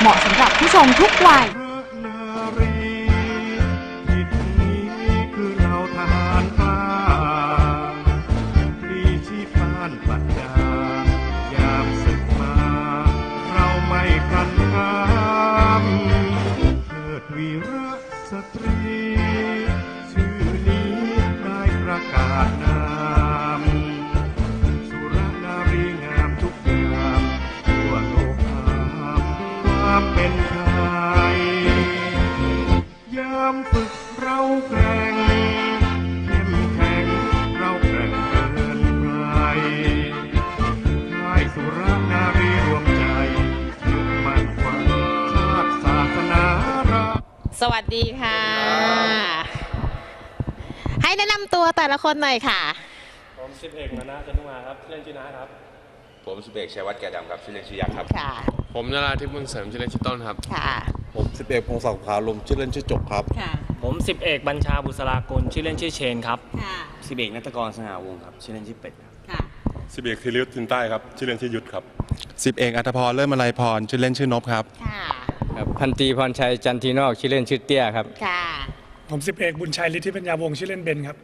เหมาะสำหรับผู้ชมทุกวัย นหน่อยค่ะ ผมสิบเอกมานะจันทมาครับเล่นจีนะครับ ผมสุเบกชัยวัฒน์แก่ดำครับชื่อเล่นชื่อยักษ์ครับ ค่ะ ผมนาราทิพย์บุญเสริมชื่อเล่นชื่อต้นครับ ค่ะ ผมสิบเอกพงศักดิ์ผาลมชื่อเล่นชื่อจกครับ ค่ะ ผมสิบเอกบัญชาบุษรากุลชื่อเล่นชื่อเชนครับ ค่ะสิเบกนัตกรสง่าวงศ์ครับชื่อเล่นชื่อเป็ดครับค่ะสิบเอกธีรยุทธ์ทินใต้ครับชื่อเล่นชื่อยุทธครับสิบเอกอัธพรเริ่มมาลัยพรชื่อเล่นชื่อนพครับ ค่ะครับพันตรีพรชัยจันทีนอกชื่อเล่นชื่อเตี้ยครับ ค่ะ ผมสิบเอกบุญชัยฤทธิปัญญาวงศ์ชื่อเล่นเบนครับ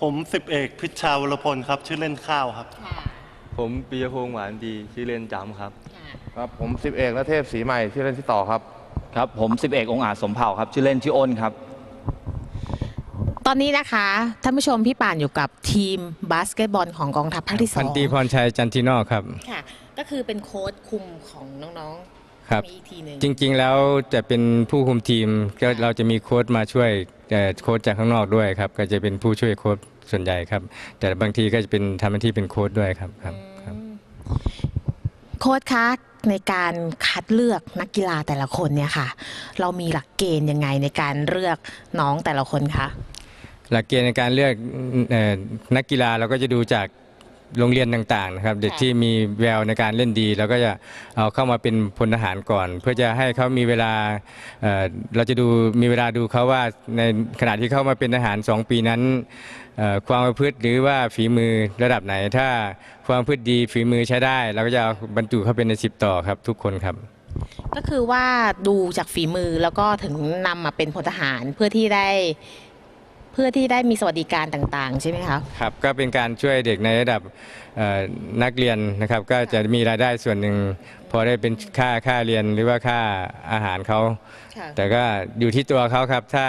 ผมสิบเอกพิชชาวรพลครับ ชื่อเล่นข้าวครับ ค่ะผมปียพงษ์หวานดีชื่อเล่นจำครับ ค่ะครับผมสิบเอกนเทพศรีใหม่ชื่อเล่นชื่อต่อครับ ครับผมสิบเอกองค์อาจสมเผ่าครับ ชื่อเล่นชื่ออ้นครับ ตอนนี้นะคะท่านผู้ชมพี่ป่านอยู่กับทีมบาสเกตบอลของกองทัพภาคที่สอพันงตรีพรชัยจันทีนอกครับ ค่ะ ก็คือเป็นโค้ชคุมของน้องครับๆมีอีกทีหนึ่ง จริงๆแล้วจะเป็นผู้คุมทีมก็เราจะมีโค้ชมาช่วยแต่ โค้ชจากข้างนอกด้วยครับ ก็จะเป็นผู้ช่วยโค้ชส่วนใหญ่ครับ แต่บางทีก็จะเป็นทำหน้าที่เป็นโค้ชด้วยครับครับครับ โค้ชคะในการคัดเลือกนักกีฬาแต่ละคนเนี่ยค่ะ เรามีหลักเกณฑ์ยังไงในการเลือกน้องแต่ละคนคะหลักเกณฑ์ในการเลือกเอ่อนักกีฬาเราก็จะดูจาก โรงเรียนต่างๆนะครับเด็กที่มีแววในการเล่นดีเราก็จะเอาเข้ามาเป็นพลทหารก่อน เพื่อจะให้เขามีเวลาเอ่อเราจะดูมีเวลาดูเขาว่าในขณะที่เข้ามาเป็นทหาร 2 ปีนั้นเอ่อความประพฤติหรือว่าฝีมือระดับไหน ถ้าความประพฤติดีฝีมือใช้ได้เราก็จะเอาบรรจุเข้าเป็นในสิบต่อครับทุกคนครับ ก็คือว่าดูจากฝีมือแล้วก็ถึงนำมาเป็นพลทหารเพื่อที่ได้เพื่อที่ได้มีสวัสดิการต่างๆ ใช่ไหมคะครับก็เป็นการช่วยเด็กในระดับเอ่อนักเรียนนะครับ ก็จะมีรายได้ส่วนหนึ่งพอได้เป็นค่าค่าเรียนหรือว่าค่าอาหารเขาค่ะแต่ก็อยู่ที่ตัวเขาครับ ถ้า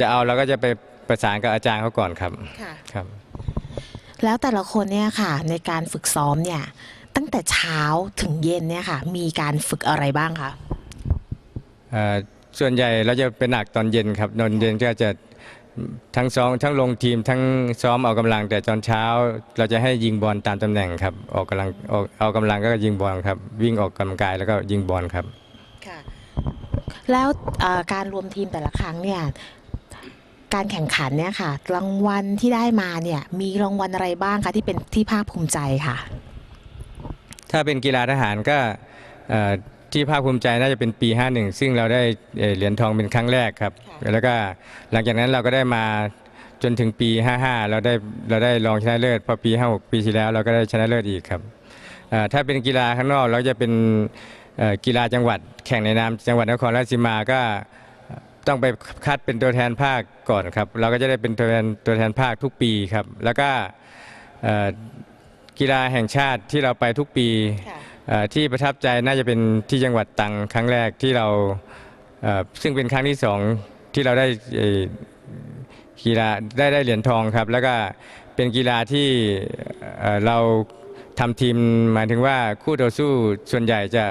จะเอาเราก็จะไปประสานกับอาจารย์เขาก่อนครับค่ะครับ แล้วแต่ละคนเนี่ยค่ะในการฝึกซ้อมเนี่ยตั้งแต่เช้าถึงเย็นเนี่ยค่ะ มีการฝึกอะไรบ้างคะเอ่อส่วนใหญ่เราจะเป็นหนักตอนเย็นครับตอนเย็นก็จะ ทั้งซ้อมทั้งลงทีมทั้งซ้อมออกกำลัง แต่ตอนเช้า เราจะให้ยิงบอลตามตำแหน่งครับออกกำลังออกออกกำลังก็ยิงบอลครับ วิ่งออกกำลังกายแล้วก็ยิงบอลครับค่ะแล้วเอ่อการรวมทีมแต่ละครั้งเนี่ยการแข่งขันเนี่ยค่ะรางวัลที่ได้มาเนี่ยมีรางวัลอะไรบ้างคะที่เป็นที่ภาคภูมิใจค่ะ ถ้าเป็นกีฬาทหารก็เอ่อ ที่ภาคภูมิใจน่าจะเป็นปี 51 ซึ่งเราได้เอ่อเหรียญทองเป็นครั้งแรกครับค่ะแล้วก็หลังจากนั้นเราก็ได้มาจนถึงปี 55 เราได้เราได้รองชนะเลิศพอปี 56 ปีที่แล้ว เราก็ได้ชนะเลิศอีกครับเอ่อถ้าเป็นกีฬาข้างนอกเราจะเป็นเอ่อกีฬาจังหวัด แข่งในนามจังหวัดนครราชสีมาก็ต้องไปคัดเป็นตัวแทนภาคก่อนครับ เราก็จะได้เป็นตัวแทนตัวแทนภาคทุกปีครับ แล้วก็เอ่อกีฬาแห่งชาติที่เราไปทุกปีเอ่อ ที่ประทับใจน่าจะเป็นที่จังหวัดตรังครั้งแรกที่เราซึ่งเป็นครั้งที่สองที่เราได้กีฬาได้ได้เหรียญทองครับ แล้วก็เป็นกีฬาที่เราทำทีมหมายถึงว่าคู่ต่อสู้ส่วนใหญ่จะ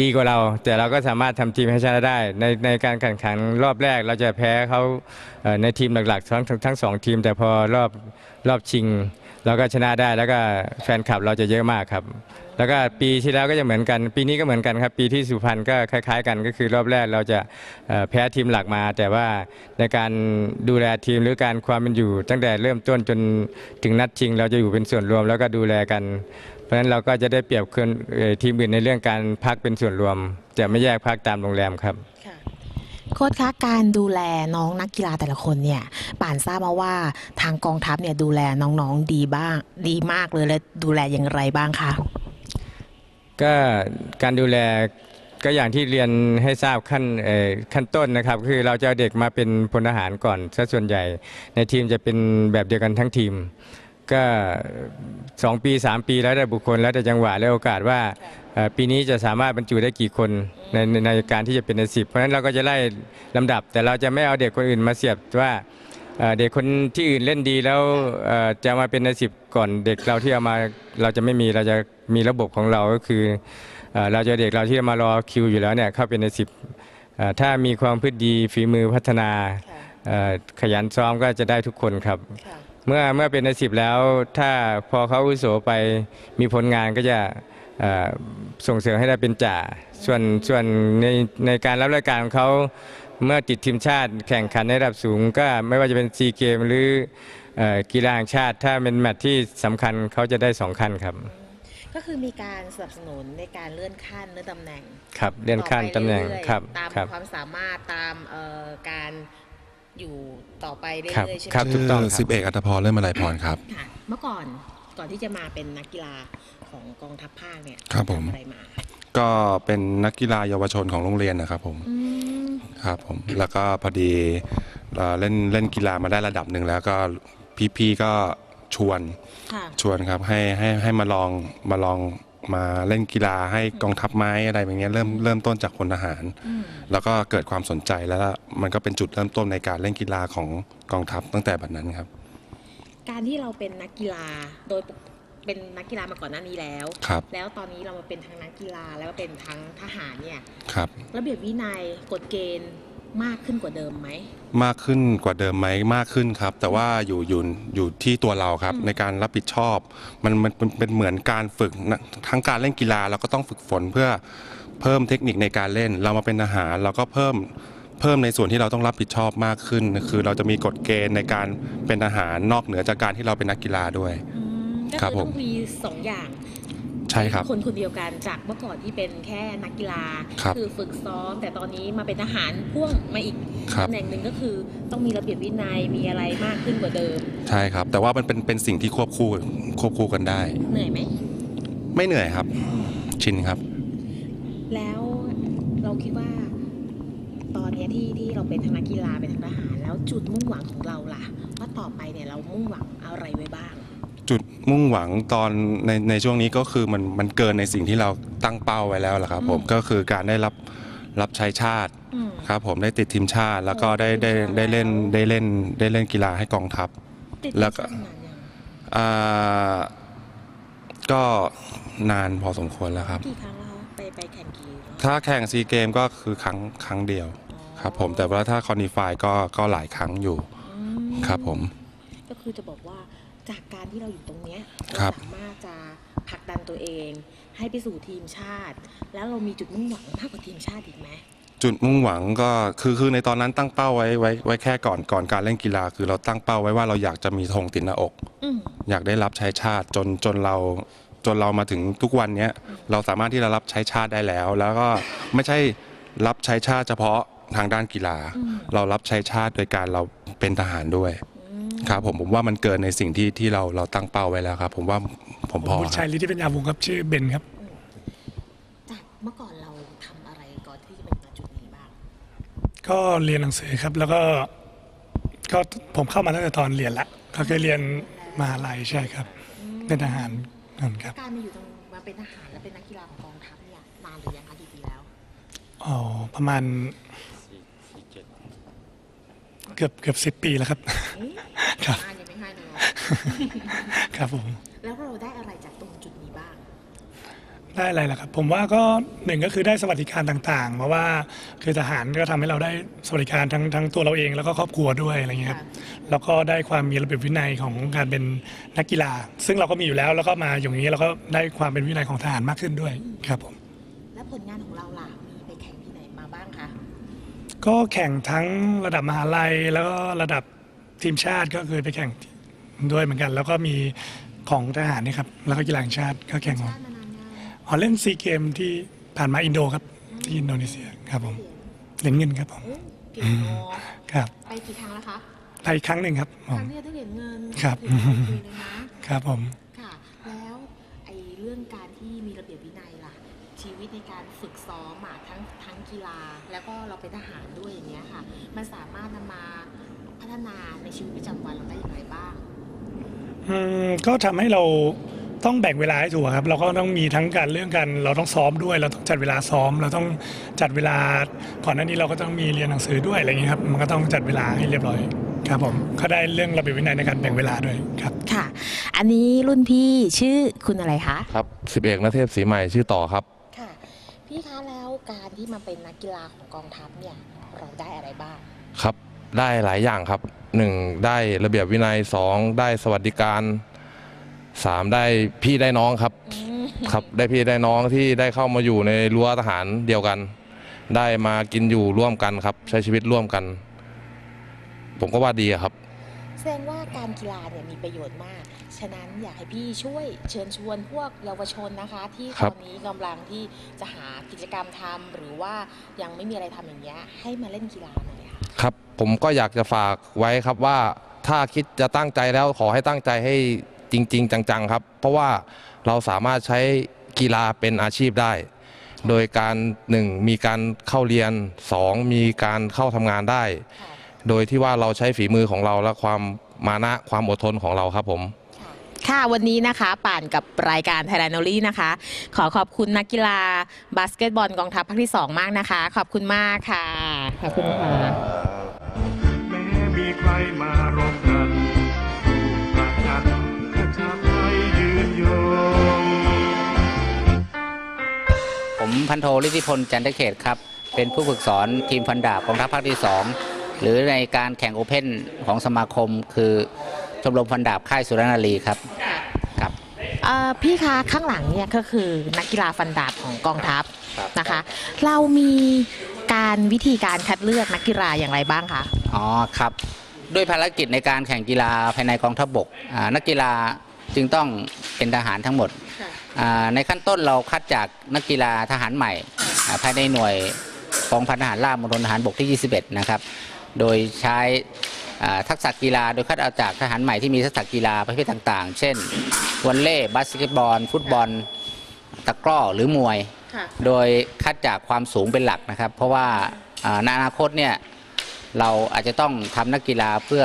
ดีกว่าเรา แต่เราก็สามารถทำทีมให้ชนะได้ ในในการแข่งขันรอบแรกเราจะแพ้เขาในทีมหลักๆทั้งทั้งสองทีม แต่พอรอบรอบชิง เราก็ชนะได้แล้วก็แฟนคลับเราจะเยอะมากครับ แล้วก็ปีที่แล้วก็จะเหมือนกัน ปีนี้ก็เหมือนกันครับ ปีที่สุพรรณก็คล้ายๆ กันก็คือรอบแรกเราจะแพ้ทีมหลักมา แต่ว่าในการดูแลทีมหรือการความเป็นอยู่ ตั้งแต่เริ่มต้นจนถึงนัดชิง เราจะอยู่เป็นส่วนรวม แล้วก็ดูแลกัน เพราะฉะนั้นเราก็จะได้เปรียบคนทีมอื่นในเรื่องการพักเป็นส่วนรวม จะไม่แยกพักตามโรงแรมครับ โค้ชคะการดูแลน้องนักกีฬาแต่ละคนเนี่ยป่านทราบมาว่าทางกองทัพเนี่ยดูแลน้องๆดีบ้าง ดีมากเลยและดูแลอย่างไรบ้างคะก็การดูแลก็อย่างที่เรียนให้ทราบขั้นขั้นต้นนะครับ คือเราจะเอาเด็กมาเป็นพลทหารก่อนซะส่วนใหญ่ ในทีมจะเป็นแบบเดียวกันทั้งทีม ก็ 2 ปี 3 ปีแล้วแต่บุคคลแล้วแต่จังหวะและโอกาสว่า ปีนี้จะสามารถบรรจุได้กี่คนในในในการที่จะเป็นในสิบเพราะฉะนั้นเราก็จะไล่ลำดับ แต่เราจะไม่เอาเด็กคนอื่นมาเสียบว่าเอ่อเด็กคนที่อื่นเล่นดีแล้วเอ่อจะมาเป็นในสิบก่อนเด็กเราที่เอามาเราจะไม่มีเราจะมีระบบของเราก็คือเอ่อเราจะเด็กเราที่มารอคิวอยู่แล้วเนี่ยเข้าเป็นในสิบถ้ามีความพืชดีฝีมือพัฒนาเอ่อขยันซ้อมก็จะได้ทุกคนครับ เมื่อเมื่อเป็นในสิบแล้วถ้าพอเขาอาวุโสไปมีผลงานก็จะเอ่อ ส่งเสริมให้ได้เป็นจ่า ส่วนส่วนในในการรับรายการของเขาเมื่อติดทีมชาติแข่งขันในระดับสูง ก็ไม่ว่าจะเป็นซีเกมหรือเอ่อกีฬาแห่งชาติ ถ้าเป็นแมตช์ที่สำคัญเขาจะได้สองขั้นครับ ก็คือมีการสนับสนุนในการเลื่อนขั้นเลื่อนตำแหน่งครับเลื่อนขั้นตำแหน่งต่อไปเอยๆครับตามครับความสามารถตามเอ่อการอยู่ต่อไปเรื่ครับอยๆใช่ไหมครับถูกต้องครับสิบเอกอัตภพรเริ่มอะไรพรครับค่ะเมื่อก่อนก่อนที่จะมาเป็นนักกีฬา ของกองทัพภาคเนี่ยครับผม ทำอะไรมาก็เป็นนักกีฬาเยาวชนของโรงเรียนนะครับผมอืมครับผมแล้วก็พอดีเอ่อเล่นเล่นกีฬามาได้ระดับหนึ่งแล้วก็พี่ๆก็ชวนค่ะ ชวนครับให้ให้ให้มาลองมาลองมาเล่นกีฬาให้กองทัพไม้อะไรแบบเนี้ยเริ่มเริ่มต้นจากพลทหาร อืมแล้วก็เกิดความสนใจแล้วมันก็เป็นจุดเริ่มต้นในการเล่นกีฬาของกองทัพตั้งแต่บัดนั้นครับ การที่เราเป็นนักกีฬาโดยปก เป็นนักกีฬามาก่อนหน้านี้แล้ว ครับแล้วตอนนี้เรามาเป็นทั้งนักกีฬาแล้วก็เป็นทั้งทหารเนี่ยครับ ระเบียบวินัยกฎเกณฑ์มากขึ้นกว่าเดิมไหม มากขึ้นกว่าเดิมไหมมากขึ้นครับ แต่ว่าอยู่อยู่อยู่ที่ตัวเราครับ ในการรับผิดชอบ มันมันมันเป็นเหมือนการฝึกนะทั้งการเล่นกีฬาเราก็ต้องฝึกฝนเพื่อเพิ่มเทคนิคในการเล่น เรามาเป็นทหารเราก็เพิ่มเพิ่มในส่วนที่เราต้องรับผิดชอบมากขึ้น คือเราจะมีกฎเกณฑ์ในการเป็นทหารนอกเหนือจากการที่เราเป็นนักกีฬาด้วย อืม ก็ครับคือผต้ม องมีสองอย่างใช่ครับ คนคนเดียวกันจากเมื่อก่อนที่เป็นแค่นักกีฬาครับอฝึกซ้อม แต่ตอนนี้มาเป็นทหารพ่วงมาอีกครับ ตำแหน่งหนึ่งก็คือต้องมีระเบียบวินัยมีอะไรมากขึ้นกว่าเดิม ใช่ครับ แต่ว่ามันเป็นเป็นสิ่งที่ควบคู่ควบคู่กันได้ เหนื่อยไหม ไม่เหนื่อยครับ ชินครับ แล้วเราคิดว่า ตอนเนี้ยที่ที่เราเป็นทั้งนักกีฬาเป็นทั้งทหาร แล้วจุดมุ่งหวังของเราล่ะ ว่าต่อไปเนี่ยเรามุ่งหวังอะไรไว้บ้าง จุดมุ่งหวังตอนในในช่วงนี้ก็คือมันมันเกินในสิ่งที่เราตั้งเป้าไว้แล้วแหละครับผมอืมก็คือการได้รับรับใช้ชาติอืมครับผมได้ติดทีมชาติ แล้วก็ได้ได้ทีมชาติได้เล่นได้เล่นได้เล่นกีฬาให้กองทัพติดแล้วก็ทีมชาตินานยังอ่าก็นานพอสมควรแล้วครับกี่ครั้งแล้วคะไปไปแข่งกี่รอบถ้าแข่งซีเกมก็คือครั้งครั้งเดียวครับผมแต่ว่าถ้าคอนีฟายก็ก็หลายครั้งอยู่อืมครับผมก็คือจะบอกว่า จากการที่เราอยู่ตรงเนี้ยครัเราบสามารถจะผลักดันตัวเอง ให้ไปสู่ทีมชาติ แล้วเรามีจุดมุ่งหวังมากกว่าทีมชาติอีกไหมจุดมุ่งหวังก็คือคือในตอนนั้นตั้งเป้าไว้ไว้ไว้แค่ก่อนก่อนการเล่นกีฬา คือเราตั้งเป้าไว้ว่าเราอยากจะมีธงติดหน้าอกอืมอยากได้รับใช้ชาติจนจนเราจนเรามาถึงทุกวันเนี้ยเราสามารถที่จะรับใช้ชาติได้แล้ว แล้วก็ไม่ใช่รับใช้ชาติเฉพาะทางด้านกีฬาอืมเรารับใช้ชาติโดยการเราเป็นทหารด้วยอืม ครับผมผมว่ามันเกินในสิ่งที่ที่เราเราตั้งเป้าไว้แล้วครับ ผมว่าผมผมพอบุญคชัรัยบฤทธิปัญญาวงศ์ครับชื่อเบนครับจากเมื่อก่อนเราทำอะไรก่อนที่จะมาจุดนี้บ้าง ก็เรียนหนังสือครับ แล้วก็ก็ผมเข้ามาตั้งแต่ตอนเรียนละก็เคยเรียนมหาลัยใช่ครับ เป็นทหารนั่นครับการมาอยู่ตรงมาเป็นทหารและเป็นนักกีฬาของกองทัพเนี่ยนานหรือยังคะกี่ปีแล้ว อ๋อประมาณเกือบเกือบสิบปีแล้วครับเอ๊ะครับนานยังไม่ให้เลยเหรอครับผม แล้วเราได้อะไรจากตรงจุดนี้บ้าง ได้อะไรล่ะครับ ผมว่าก็หนึ่งก็คือได้สวัสดิการต่างๆ เพราะว่าคือทหารก็ทำให้เราได้สวัสดิการทั้งทั้งตัวเราเองแล้วก็ครอบครัวด้วยอะไรเงี้ยครับแล้วก็ได้ความมีระเบียบวินัยของการเป็นนักกีฬา ซึ่งเราก็มีอยู่แล้วแล้วก็มาอย่างนี้เราก็ได้ความเป็นวินัยของทหารมากขึ้นด้วยครับผม และผลงานของเราล่ะ มีไปแข่งที่ไหนมาบ้างคะ ก็แข่งทั้งระดับมหาลัยแล้วก็ระดับทีมชาติก็เคยไปแข่งด้วยเหมือนกัน แล้วก็มีของทหารนี่ครับแล้วก็กีฬาแห่งชาติก็แข่งของชาติมานานยังอ๋อเล่นซีเกมที่ผ่านมาอินโดครับที่อินโดนีเซียครับผมเหรียญเงินครับผมโอ้เก่งเนาะครับไปกี่ครั้งแล้วคะ ไปอีกครั้งหนึ่งครับผคม รั้งเดียวได้เหรียญเงินครับ ถือว่าโอเคเลยนะ ครับผม ค่ะ แล้วไอ้เรื่องการที่มีระเบียบวินัยล่ะ ชีวิตในการฝึกซ้อมอะทั้งทั้ง กีฬา แล้วก็เราเป็นทหารด้วยอย่างเงี้ยค่ะ มันสามารถนำมาพัฒนาในชีวิตประจำวันเราได้อย่างไรบ้างอืมก็ทำให้เราต้องแบ่งเวลาให้ถูกครับ เราก็ต้องมีทั้งการเรื่องกัน เราต้องซ้อมด้วย เราต้องจัดเวลาซ้อม เราต้องจัดเวลาก่อนหน้านี้เราก็ต้องมีเรียนหนังสือด้วยอะไรอย่างเงี้ยครับมันก็ต้องจัดเวลาให้เรียบร้อยครับผมก็ได้เรื่องระเบียบวินัยในการแบ่งเวลาด้วยครับค่ะ อันนี้รุ่นพี่ชื่อคุณอะไรคะครับสิบเอกนเทพศรีใหม่ชื่อต่อครับค่ะ พี่คะแล้วการที่มาเป็นนักกีฬาของกองทัพเนี่ยเราได้อะไรบ้าง ครับได้หลายอย่างครับหนึ่งได้ระเบียบวินัยสองได้สวัสดิการสามได้พี่ได้น้องครับ ครับได้พี่ได้น้องที่ได้เข้ามาอยู่ในรั้วทหารเดียวกัน ได้มากินอยู่ร่วมกันครับ ใช้ชีวิตร่วมกัน ผมก็ว่าดีอะครับ แสดงว่าการกีฬาเนี่ยมีประโยชน์มาก ฉะนั้นอยากให้พี่ช่วยเชิญชวนพวกเยาวชนนะคะ ที่ครัตบอนนี้กำลังที่จะหากิจกรรมทำหรือว่ายังไม่มีอะไรทำอย่างเงี้ยให้มาเล่นกีฬาหน่อยค่ะครับผมก็อยากจะฝากไว้ครับว่าถ้าคิดจะตั้งใจแล้วขอให้ตั้งใจให้จริง ๆ จังๆครับ เพราะว่าเราสามารถใช้กีฬาเป็นอาชีพได้ โดยการหนึ่งมีการเข้าเรียนสองมีการเข้าทำงานได้ โดยที่ว่าเราใช้ฝีมือของเราและความมานะความอดทนของเราครับผม ค่ะวันนี้นะคะ ป่านกับรายการไทยแลนด์โอลี่นะคะ ขอขอบคุณนักกีฬาบาสเกตบอลกองทัพภาคที่ 2 มากนะคะ ขอบคุณมากค่ะ ขอบคุณค่ะแม้มีใครมารบกันประจันขชาติไทยยืนยงผมพันโทฤทธิพลจันทเขตครับ เป็นผู้ฝึกสอนทีมฟันดาบกองทัพภาคที่ 2 หรือในการแข่งโอเพ่นของสมาคม คือชมรมฟันดาบค่ายสุรนารีครับเอ่อพี่คะข้างหลังเนี่ยก็คือนักกีฬาฟันดาบของกองทัพนะคะ เรามีการวิธีการคัดเลือกนักกีฬาอย่างไรบ้างคะอ๋อครับด้วยภารกิจในการแข่งกีฬาภายในกองทัพบกอ่านักกีฬาจึงต้องเป็นทหารทั้งหมดอ่าในขั้นต้นเราคัดจากนักกีฬาทหารใหม่อ่าภายในหน่วยกองพันทหารราบมณฑลทหารบกที่ 21 นะครับ โดยใช้อ่าทักษะกีฬาโดยคัดเอาจากทหารใหม่ที่มีทักษะกีฬาประเภทต่าง ๆ เช่นวอลเลย์บาสเกตบอล ฟุตบอล ตะกร้อหรือมวย โดยคัดจากความสูงเป็นหลักนะครับ เพราะว่าอ่าในอนาคตเนี่ยเราอาจจะต้องทำนักกีฬาเพื่อ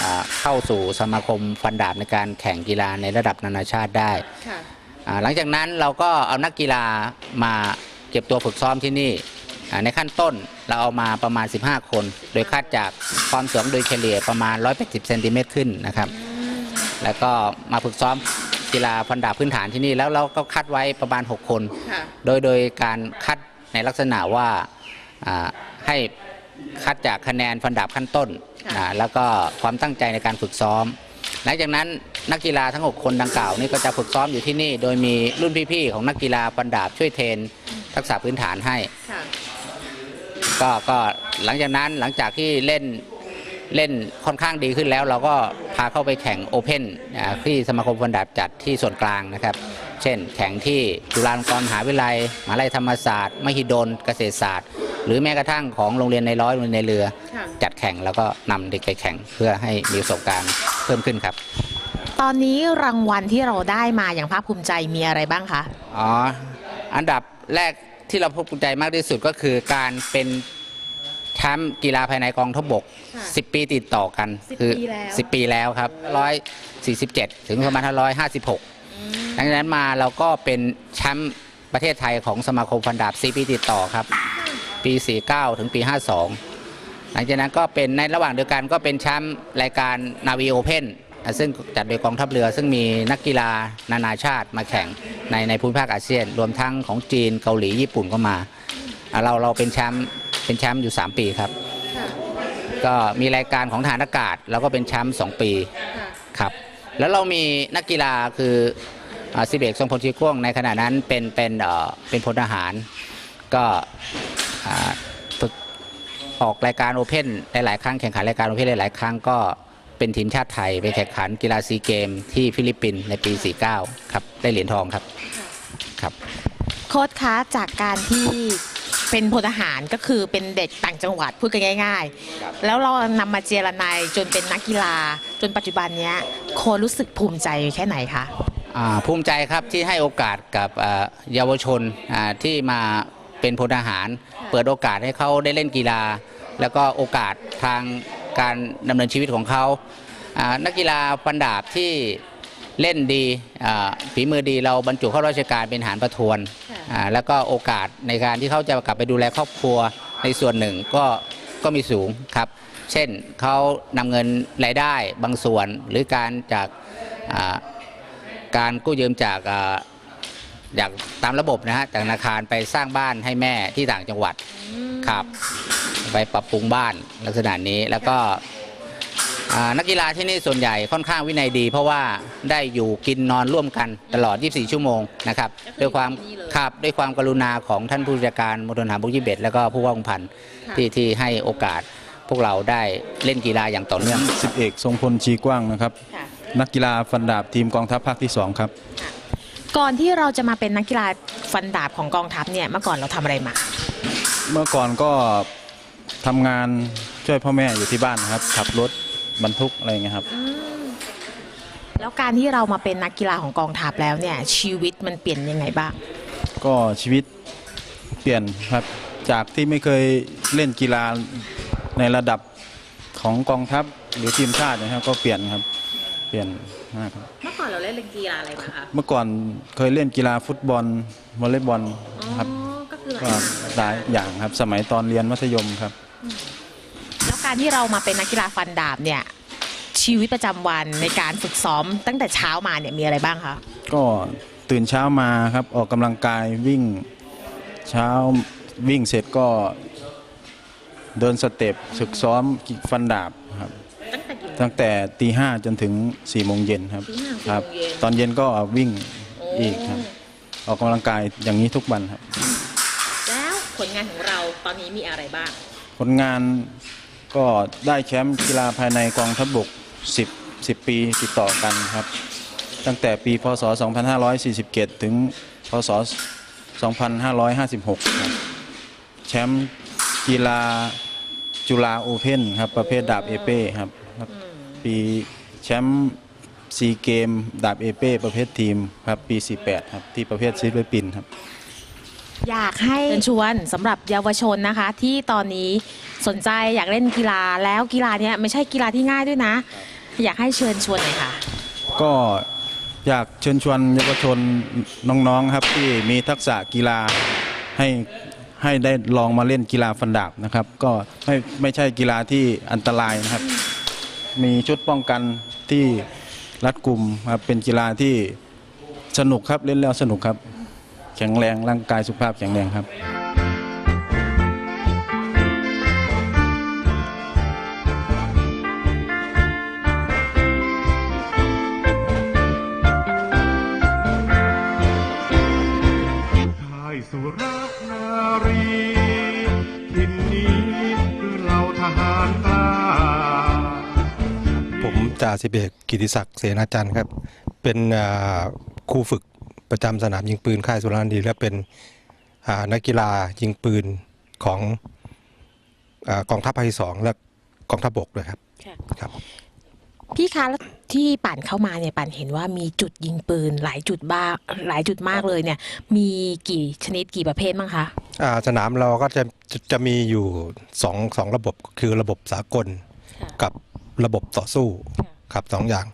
อาเข้าสู่สมาคมฟันดาบในการแข่งกีฬาในระดับนานาชาติได้อ่าหลังจากนั้นเราก็เอานักกีฬามาเก็บตัวฝึกซ้อมที่นี่อ่า ในขั้นต้นเราเอามาประมาณ 15 คน โดยคาดจากความสูงโดยเฉลี่ยประมาณ 180เซนติเมตรขึ้นนะครับ แล้วก็มาฝึกซ้อมกีฬาฟันดาบพื้นฐานที่นี่ แล้วเราก็คัดไว้ประมาณ 6 คน โดยโดยการคัดในลักษณะว่าอ่าให้คัดจากคะแนนฟันดาบขั้นต้นอ่าแล้วก็ความตั้งใจในการฝึกซ้อม หลังจากนั้นนักกีฬาทั้ง 6 คนดังกล่าวนี่ก็จะฝึกซ้อมอยู่ที่นี่ โดยมีรุ่นพี่ๆของนักกีฬาฟันดาบช่วยเทรนทักษะพื้นฐานให้ ก็ก็หลังจากนั้นหลังจากที่เล่นเล่นค่อนข้างดีขึ้นแล้ว เราก็พาเข้าไปแข่งโอเพ่นที่สมาคมฟันดาบจัดที่ส่วนกลางนะครับ เช่น แข่งที่จุฬาลงกรณ์มหาวิทยาลัยมหาวิทยาลัยธรรมศาสตร์ มหิดลเกษตรศาสตร์ หรือแม้กระทั่งของโรงเรียนในร้อยโรงเรียนในเรือ จัดแข่งแล้วก็นำเด็กไปแข่งเพื่อให้มีประสบการณ์เพิ่มขึ้นครับ ตอนนี้รางวัลที่เราได้มาอย่างภาคภูมิใจมีอะไรบ้างคะอ๋ออันดับแรก ที่เราภูมิใจมากที่สุดก็คือการเป็นแชมป์กีฬาภายในกองทพบก10 ปีติดต่อกัน10คือปีแล้ว 10 ปีแล้วครับ147 ถึง2556หลังจากนั้นมาเราก็เป็นแชมป์ประเทศไทยของสมาคมฟันดาบ4ปีติดต่อครับ ปี 49 ถึงปี 52 หลังจากนั้นก็เป็นในระหว่างเดียวกันก็เป็นแชมป์รายการนาวีโอเพน ซึ่งจัดโดยกองทัพเรือ ซึ่งมีนักกีฬานานาชาติมาแข่งในในภูมิภาคอาเซียน รวมทั้งของจีนเกาหลีญี่ปุ่นก็มาอ่าเราเราเป็นแชมป์เป็นแชมป์อยู่ 3 ปีครับ ก็มีรายการของฐานอากาศเราก็เป็นแชมป์2ปีครับแล้วเรามีนักกีฬาคือสิเบกทรงพลชีก้วงในขณะนั้นเป็นเป็นเอ่อเป็นพลทหาร ก็อ่าฝึกออกรายการโอเพ่นหลายๆครั้งแข่งขันรายการโอเพ่นหลายๆครั้งก็ เป็นทีมชาติไทยไปแข่งขันกีฬาซีเกมที่ฟิลิปปินส์ในปี 49 ครับ ได้เหรียญทองครับครับโค้ชคะจากการที่เป็นพลทหารก็คือเป็นเด็กต่างจังหวัดพูดกันง่าย ๆ แล้วเรานำมาเจรนายจนเป็นนักกีฬา จนปัจจุบันเนี้ยโค้ชรู้สึกภูมิใจแค่ไหนคะอ่าภูมิใจครับที่ให้โอกาสกับอ่าเยาวชนอ่าที่มาเป็นพลทหาร เปิดโอกาสให้เขาได้เล่นกีฬา แล้วก็โอกาสทาง การดำเนินชีวิตของเขานักกีฬาฟันดาบที่เล่นดีฝีมือดีเราบรรจุเข้าราชการเป็นทหารประทวน แล้วก็โอกาสในการที่เขาจะกลับไปดูแลครอบครัวในส่วนหนึ่งก็ก็มีสูงครับ เช่นเขานำเงินรายได้บางส่วนหรือการจากการกู้ยืมจากจากตามระบบนะฮะจากธนาคารไปสร้างบ้านให้แม่ที่ต่างจังหวัด ครับไปปรับปรุงบ้านลักษณะนี้แล้วก็อ่านักกีฬาที่นี่ส่วนใหญ่ค่อนข้างวินัยดี เพราะว่าได้อยู่กินนอนร่วมกันตลอด 24 ชั่วโมงนะครับด้วยความครับด้วยความกรุณาของท่านผู้จัดการมณฑลทหารบกที่เบ็ดแล้วก็ผู้ว่าองพันธ์ที่ที่ให้โอกาสพวกเราได้เล่นกีฬาอย่างต่อเนื่อง สิบเอกทรงพลชีกว้างนะครับนักกีฬาฟันดาบทีมกองทัพภาคที่2ครับ ก่อนที่เราจะมาเป็นนักกีฬาฟันดาบของกองทัพเนี่ยเมื่อก่อนเราทำอะไรมา เมื่อก่อนก็ทำงานช่วยพ่อแม่อยู่ที่บ้านนะครับ ขับรถบรรทุกอะไรเงี้ยครับ แล้วการที่เรามาเป็นนักกีฬาของกองทัพแล้วเนี่ย ชีวิตมันเปลี่ยนยังไงบ้าง ก็ชีวิตเปลี่ยนครับ จากที่ไม่เคยเล่นกีฬาในระดับของกองทัพหรือทีมชาตินะครับก็เปลี่ยนครับ เปลี่ยนมากครับ เมื่อก่อนเราเล่นกีฬาอะไรมาคะ เมื่อก่อนเคยเล่นกีฬาฟุตบอลวอลเลย์บอลครับก็ คือก็หลายอย่างครับ สมัยตอนเรียนมัธยมครับ แล้วการที่เรามาเป็นนักกีฬาฟันดาบเนี่ย ชีวิตประจำวันในการฝึกซ้อม ตั้งแต่เช้ามาเนี่ยมีอะไรบ้างคะก็ตื่นเช้ามาครับ ออกกำลังกายวิ่งเช้าวิ่งเสร็จก็เดินสเต็ปฝึกซ้อมกิฟันดาบครับ ตั้งแต่ตีห้าจนถึง4ี่โมงเย็นครับครับตอนเย็นก็วิ่งอีกครับ ออกกำลังกายอย่างนี้ทุกวันครับแล้วผล งานของเราตอนนี้มีอะไรบ้าง ผลงานก็ได้แชมป์กีฬาภายในกองทัพบก 10 10 ปีติดต่อกันครับ ตั้งแต่ปีพศ 2547 ถึงพศ 2556ครับแชมป์กีฬาจุฬาโอเพ่นครับ ประเภทดาบเอเป้ครับครับปีแชมป์ซีเกม ดาบเอเป้ประเภททีมครับ ปี 48 ครับ ที่ประเภทซิลเวอร์ปินครับ อยากให้ เชิญชวนสำหรับเยาวชนนะคะ ที่ตอนนี้สนใจอยากเล่นกีฬาแล้วกีฬาเนี้ยไม่ใช่กีฬาที่ง่ายด้วยนะ อยากให้เชิญชวนหน่อยค่ะ ก็อยากเชิญชวนเยาวชนน้องๆครับที่มีทักษะกีฬาให้ให้ได้ลองมาเล่นกีฬาฟันดาบนะครับ ก็ไม่ไม่ใช่กีฬาที่อันตรายนะครับ มีชุดป้องกันที่รัดกุมครับเป็นกีฬาที่สนุกครับเล่นแล้วสนุกครับ แข็งแรงร่างกายสุขภาพแข็งแรงครับค่ายสุรนารีทินนี้คือเราทหารกล้าผมจ่าสิบเอกกิติศักดิ์เสนาจันทร์ครับ เป็นอ่าครูฝึก ประจำสนามยิงปืนค่ายสุรานารีและเป็นอ่านักกีฬายิงปืนของอากองทัพภาคที่สองและกองทัพบกด้วยครับค่ะครับพี่คะแล้วที่ป่านเข้ามาเนี่ยป่านเห็นว่ามีจุดยิงปืนหลายจุดบ้างหลายจุดมากเลยเนี่ย มีกี่ชนิดกี่ประเภทบ้างคะอ่าสนามเราก็จะจะจะมีอยู่สองสองระบบคือระบบสากลกับระบบต่อสู้ครับสองอย่าง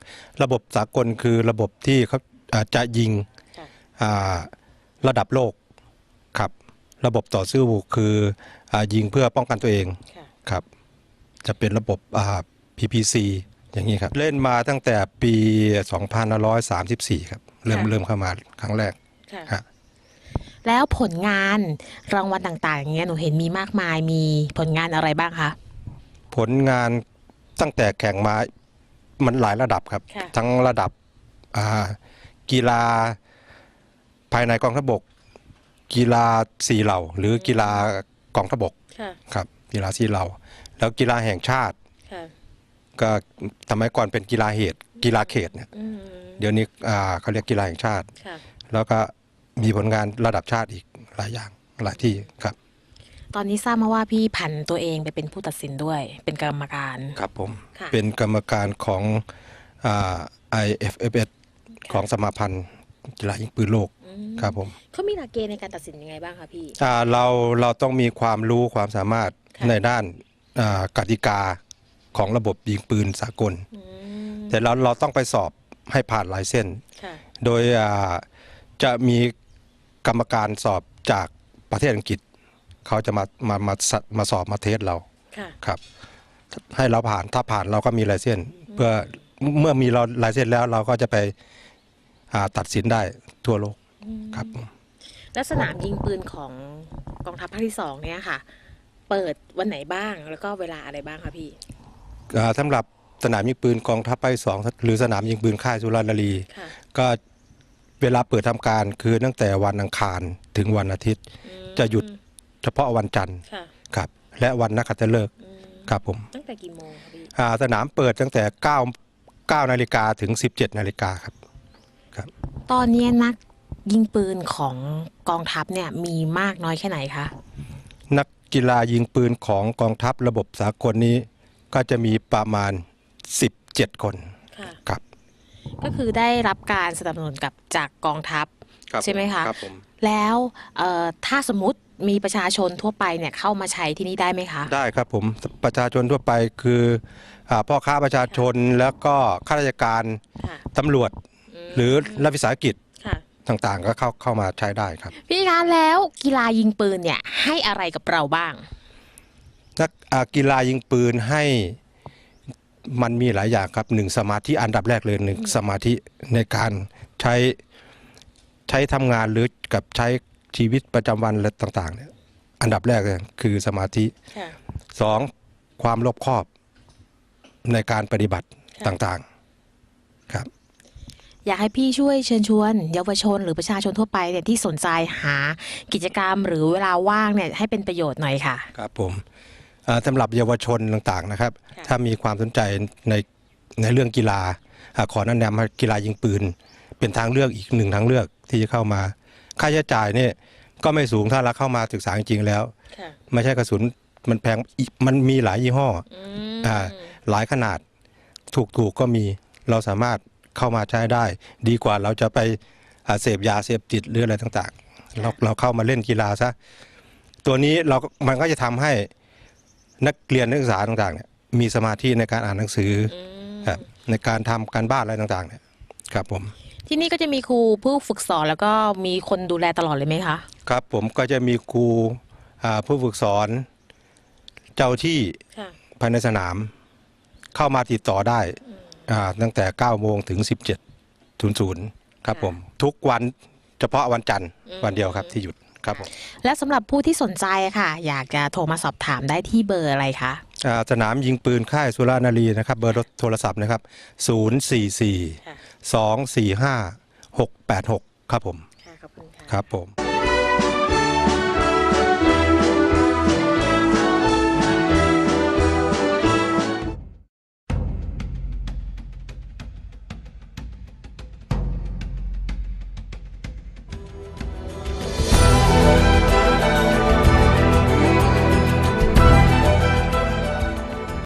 ระบบสากลคือระบบที่เขาอ่าจะยิงอ่า ระดับโลกครับ ระบบต่อสู้คืออายิงเพื่อป้องกันตัวเองครับ จะเป็นระบบอ่า PPC อย่างนี้ครับ เล่นมาตั้งแต่ปี 2534 ครับ เริ่มค่ะเริ่มเข้ามาครั้งแรกฮะแล้วผลงานรางวัลต่างๆอย่างเงี้ยหนูเห็นมีมากมายมีผลงานอะไรบ้างคะผลงานตั้งแต่แข่งมามันหลายระดับครับค่ะทั้งระดับอ่ากีฬา ภายในกองทัพบก กีฬาสี่เหล่า หรือกีฬากองทัพบกค่ะครับ กีฬาสี่เหล่า แล้วกีฬาแห่งชาติ ค่ะก็สมัยก่อนเป็นกีฬาเหตุ กีฬาเขตเนี่ยเดี๋ยวนี้อ่าเขาเรียกกีฬาแห่งชาติ ค่ะ แล้วก็มีผลงานระดับชาติอีกหลายอย่างหลายที่ครับ ตอนนี้ทราบมาว่าพี่ผันตัวเองไปเป็นผู้ตัดสินด้วย เป็นกรรมการ ครับผม ค่ะเป็นกรรมการของอ่า IFFS ของสมาพันธ์ กีฬายิงปืนโลกครับผมเขามีหลักเกณฑ์ในการตัดสินยังไงบ้างคะพี่ อ่าเราเราต้องมีความรู้ความสามารถค่ะ ในด้านอ่ากติกาของระบบยิงปืนสากลแต่เราเราต้องไปสอบให้ผ่านหลายเส้น ค่ะ โดยอ่าจะมีกรรมการสอบจากประเทศอังกฤษ เขาจะมามามาสมาสอบมาเทสเราค่ะ ครับ ให้เราผ่านถ้าผ่านเราก็มีลายเส้น เพื่อเมื่อมีเราลายเส้นแล้วเราก็จะไป อ่าตัดสินได้ทั่วโลกครับ แล้วสนามยิงปืนของกองทัพภาคที่สองเนี่ยค่ะ เปิดวันไหนบ้างแล้วก็เวลาอะไรบ้างคะพี่อ่าสำหรับสนามยิงปืนกองทัพภาคที่สองหรือสนามยิงปืนค่ายสุรานารี ค่ะ ก็เวลาเปิดทำการคือตั้งแต่วันอังคารถึงวันอาทิตย์จะหยุดเฉพาะวันจันทร์ค่ะครับ และวันนักขัตฤกษ์ครับผมตั้งแต่กี่โมงคะพี่อ่าสนามเปิดตั้งแต่9 9นาฬิกาถึง 17นาฬิกาครับ ตอนนี้นักยิงปืนของกองทัพเนี่ยมีมากน้อยแค่ไหนคะ นักกีฬายิงปืนของกองทัพระบบสากลนี้ ก็จะมีประมาณ 17 คนค่ะครับ ก็คือได้รับการสนับสนุนกับจากกองทัพครับใช่ไหมคะครับผมแล้วเอ่อถ้าสมมติมีประชาชนทั่วไปเนี่ยเข้ามาใช้ที่นี่ได้ไหมคะ ได้ครับผมประชาชนทั่วไปคืออาพ่อค้าประชาชนแล้วก็ข้าราชการค่ะตำรวจ หรือรัฐวิสาหกิจค่ะต่างๆ ก็เข้าเข้ามาใช้ได้ครับ พี่คะแล้วกีฬายิงปืนเนี่ยให้อะไรกับเราบ้างนักอ่ากีฬายิงปืนให้มันมีหลายอย่างครับหนึ่งสมาธิอันดับแรกเลยหนึ่งสมาธิในการใช้ใช้ทำงานหรือกับใช้ชีวิตประจำวันอะไรต่างๆเนี่ยอันดับแรกเลยคือสมาธิค่ะสองความรอบคอบในการปฏิบัติต่างๆครับ อยากให้พี่ช่วยเชิญชวน เยาวชนหรือประชาชนทั่วไปเนี่ยที่สนใจหากิจกรรมหรือเวลาว่างเนี่ยให้เป็นประโยชน์หน่อยค่ะ ครับผมอ่าสำหรับเยาวชนต่างๆนะครับ ถ้ามีความสนใจในในเรื่องกีฬาอ่าขอแนะนำให้กีฬายิงปืน เป็นทางเลือกอีกหนึ่งทางเลือกที่จะเข้ามา ค่าใช้จ่ายเนี่ยก็ไม่สูงถ้าเราเข้ามาศึกษาจริงๆแล้วค่ะไม่ใช่กระสุนมันแพงอีกมันมีหลายยี่ห้อออ่าหลายขนาดถูกๆก็มีเราสามารถ เข้ามาใช้ได้ ดีกว่าเราจะไปอ่าเสพยาเสพติดหรืออะไรต่างๆ เราเราเข้ามาเล่นกีฬาซะตัวนี้เราก็มันก็จะทำให้นักเรียนนักศึกษาต่างๆเนี่ยมีสมาธิในการอ่านหนังสืออครับในการทำการบ้านอะไรต่างๆเนี่ยครับผม ที่นี่ก็จะมีครูผู้ฝึกสอนแล้วก็มีคนดูแลตลอดเลยไหมคะ ครับผมก็จะมีครูอ่าผู้ฝึกสอนเจ้าที่ค่ะภายในสนาม เข้ามาติดต่อได้อ่า ตั้งแต่9โมงถึง 17.00ครับผมทุกวันเฉพาะวันจันทร์วันเดียวครับที่หยุดครับผมและสำหรับผู้ที่สนใจค่ะ อยากจะโทรมาสอบถามได้ที่เบอร์อะไรคะอ่าสนามยิงปืนค่ายสุรานารีนะครับ เบอร์โทรศัพท์นะครับ 044 245 686 ครับผมค่ะขอบคุณค่ะครับผม